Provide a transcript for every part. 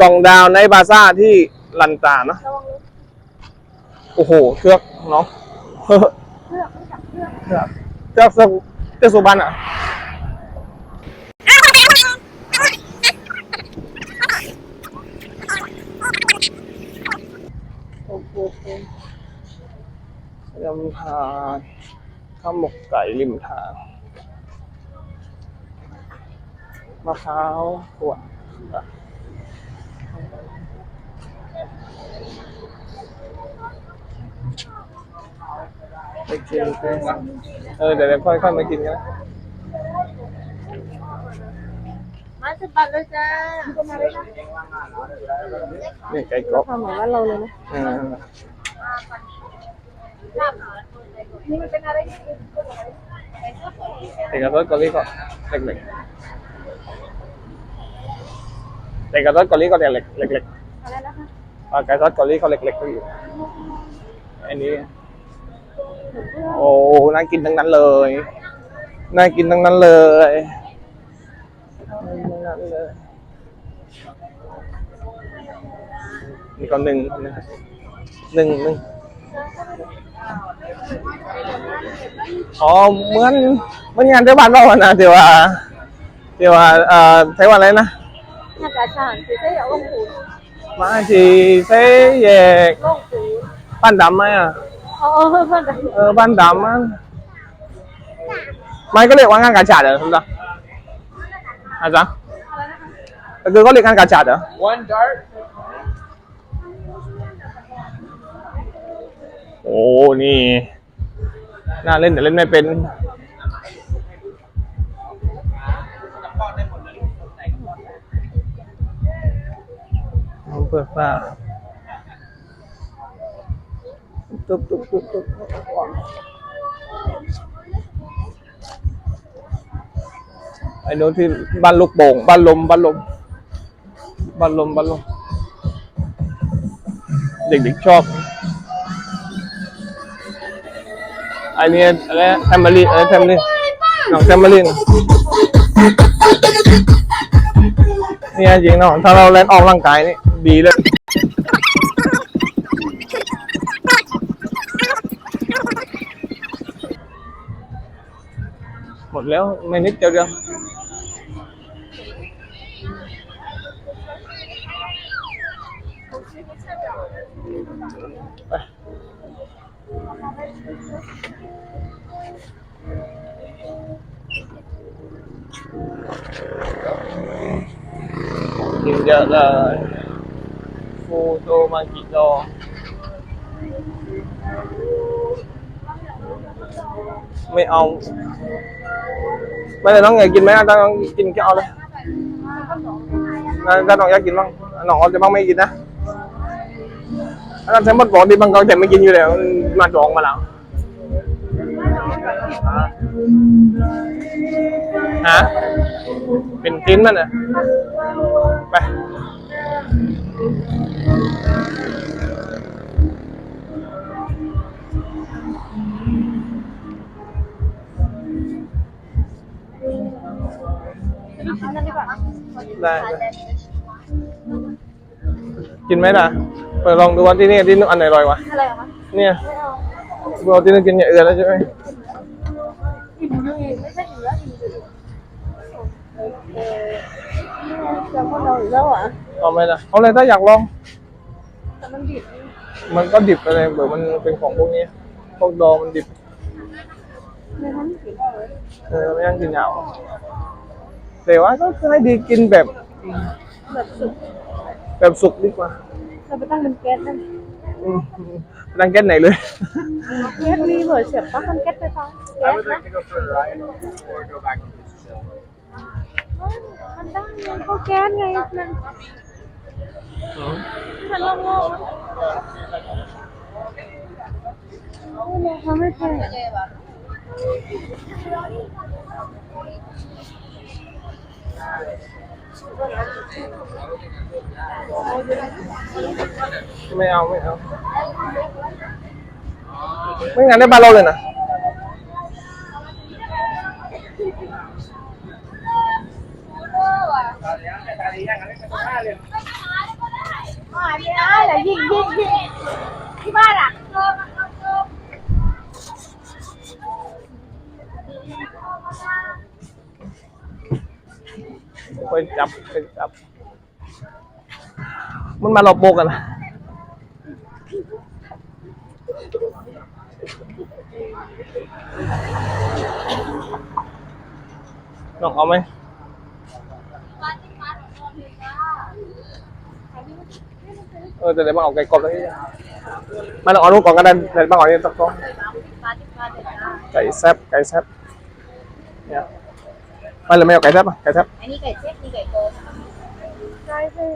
กล่องดาวในบาซ่าที่ลันตาเนาะโอ้โหเชือกเนาะเพื่อกไม่จับเพื่อกเชือกเชือกสุเชือกสุบันอะโอ้โหยำทานข้าวหมกไก่ริมทางมะพร้าวขวด ไปกินไปเออเดี๋ยวเดี๋ยวค่อยๆมากินกันนะมาสิบบาทเลยจ้าก็มาเลยนะนี่ไก่กรอบทำเหมือนว่าเราเลยนะเออนี่มันเป็นอะไรเด็กกระต้นเกาหลีก็เล็กๆเด็กกระต้นเกาหลีก็เล็กๆเล็กอะไรนะคะๆปลาไก่ทอดเกาหลีเขาเล็กๆก็อยู่อันนี้ โอ้น่ากินทั้งนั้นเลยน่ากินทั้งนั้นเลยน่ากินทั้งนั้นเลยนี่ก็หนึ่งนะหนึ่งหนึ่งอ๋อเหมือนเหมือนงานเทศบาลเราอะนะเดี๋ยวว่าเดี๋ยวว่าเอ่อใช้ว่าอะไรนะถ้ากาชาญคือใช้เอาลงปูนมาทีเซ่แยกลงปูนบ้านดำไหมอะ อ๋อเพื่อนเพื่อนเออบ้านดำมันมันก็เรียกว่างานกาชาดเหรอทุกท่านอาจารย์ก็คือเขาเรียกงานกาชาดเหรอ One dart. โอ้นี่น่าเล่นแต่เล่นไม่เป็นเอาเปิดฟ้า ตุ๊บตุ๊บตุ๊บตุ๊บไอ้โน้นที่บ้านลูกโป่งบ้านลมบ้านลมบ้านลมบ้านลม เด็กๆชอบ อันนี้อะไรแฟมิลี่อะไรแฟมิลี่น้องแฟมิลี่นี่ยจริงเนาะถ้าเราเล่นออกร่างกายนี่ดีเลย แล้วไม่นิดเดียวเดียวไปกินเยอะเลยฟูโตมากิโล ไม่เอา ไม่ได้น้องอยากกินไหมถ้าน้องกินก็เอาเลยถ้าถ้าน้องอยากกินบ้างน้องเอาแต่บ้างไม่กินนะถ้าท่านหมดบอกดีบางก็แต่ไม่กินอยู่แล้วมาจองมาแล้วฮะเป็นติ้นมันอะไป ได้ได้ กินไหมล่ะเปิดลองดูว่าที่นี่ที่นู่นอันไหนอร่อยวะ อะไรอะคะเนี่ยไม่เอาเราที่นู่นกินอย่างอื่นแล้วใช่ไหมอิ่มเลยไม่ใช่อิ่มแล้วอิ่มเลยเออแซลมอนเราอีกแล้วอะเอาไหมล่ะเอาเลยถ้าอยากลอง แต่มันดิบมันก็ดิบอะไรเบิดมันเป็นของพวกนี้ พวกดองมันดิบในนั้นกินได้เลยเออไม่ยังกินยาว แต่ว่าก็คือให้ดีกินแบบแบบสุกแบบสุกดีกว่าเราไปตั้งเป็นแก๊สนั่นอืมรังแก๊สไหนเลยแก๊สมีเหมือนเสียบปลั๊กมันแก๊สไปฟังแก๊ I ส would นะ like to go for a ride or go back to the cell. มันได้ไงเขาแก๊สไงนั่นมันโล่งๆนะเขาไม่แพง ไม่เอาไม่เอา ไม่งั้นได้บ้านเราเลยนะหายไปนะเดี๋ยวยิงยิงยิงที่บ้านอะ ไปจับไปจับ มันมาหลบโบกันนะน้องเอาไหมเออแต่เดี๋ยวมาเอาไก่กรอบตรงนี้มาเอาลูกก่อนก็ได้เดี๋ยวมาเอานี่สักท้องไก่แซ่บไก่แซ่บเนี่ย ไม่เลยไม่เอาไก่แซ่บอะไก่แซ่บอันนี้ไก่เช็คมีไก่โกงใช่สิ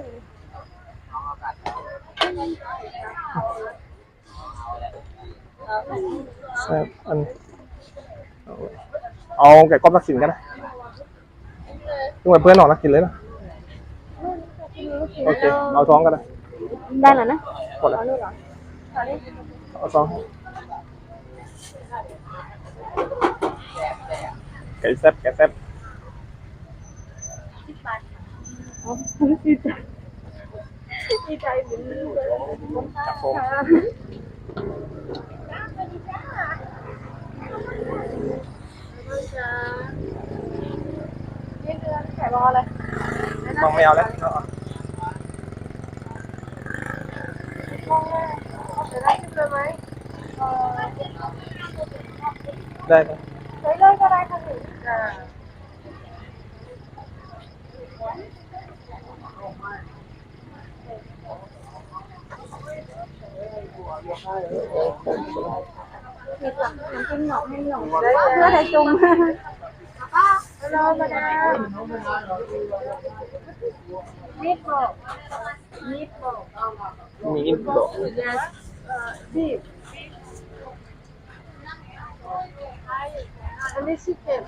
แซ่บอันเอาไก่กรอบสักสินก็ได้ทุกคนเพื่อนหนอนนะกินเลยนะโอเค เอาท้องก็ได้ได้แล้วนะหมดแล้วนี่เหรอตอนนี้เอาท้องไก่แซ่บไก่แซ่บ อ๋อดีใจดีใจเหมือนลูกเ Nhiệt lắm, làm kim ngọt hay ngọt Hứa đại chung Hello, madam Nipple Nipple Nipple Yes Beef And this chicken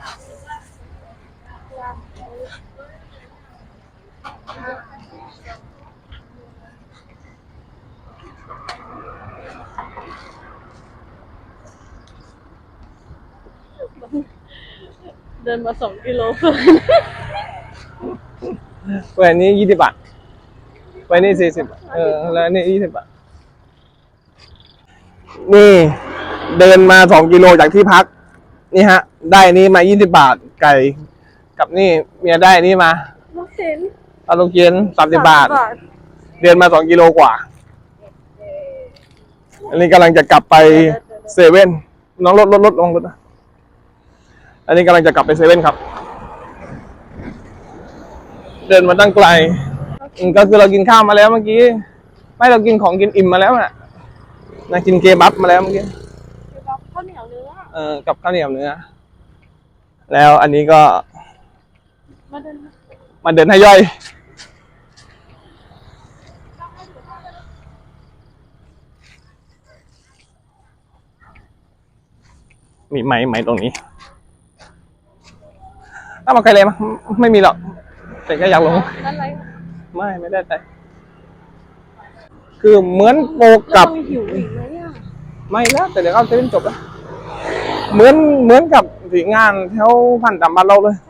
Yeah เก้นเดินมาสองกิโลเพื่อแหวนนี้ยี่สิบบาทแหวนนี้สี่สิบเออแล้วอันนี่ยี่สิบบาท นี่เดินมาสองกิโลจากที่พัก นี่ฮะ ได้อันนี้มายี่สิบบาทไก่ กับนี่เมียได้อันนี้มาลูกชิ้นปลาลูกเย็นสามสิบบาท เดินมาสองกิโลกว่า อันนี้กำลังจะกลับไปเซเว่นน้องรถรถรถลงรถนะอันนี้กำลังจะกลับไปเซเว่นครับ เดินมาตั้งไกลอืมก็คือเรากินข้าวมาแล้วเมื่อกี้ ไม่เรากินของกินอิ่มมาแล้วน่ะนะกินเกบับมาแล้วเมื่อกี้ข้าวเหนียวเนื้อเออกับข้าวเหนียวเนื้อแล้วอันนี้ก็ มาเดินมาเดินให้ย่อย มีไหมไหมตรงนี้ถ้ามาไกลเลยมั้ยไม่มีหรอก แต่ก็อยากลง นั่นอะไรไม่ไม่ได้ใจคือเหมือนโปกับ ต้องหิวอีกไหมอะไม่แล้วแต่เดี๋ยวเข้าเซเว่นจบแล้วเหมือนเหมือนกับสีงานแถวพันตามบ้านเราเลยใ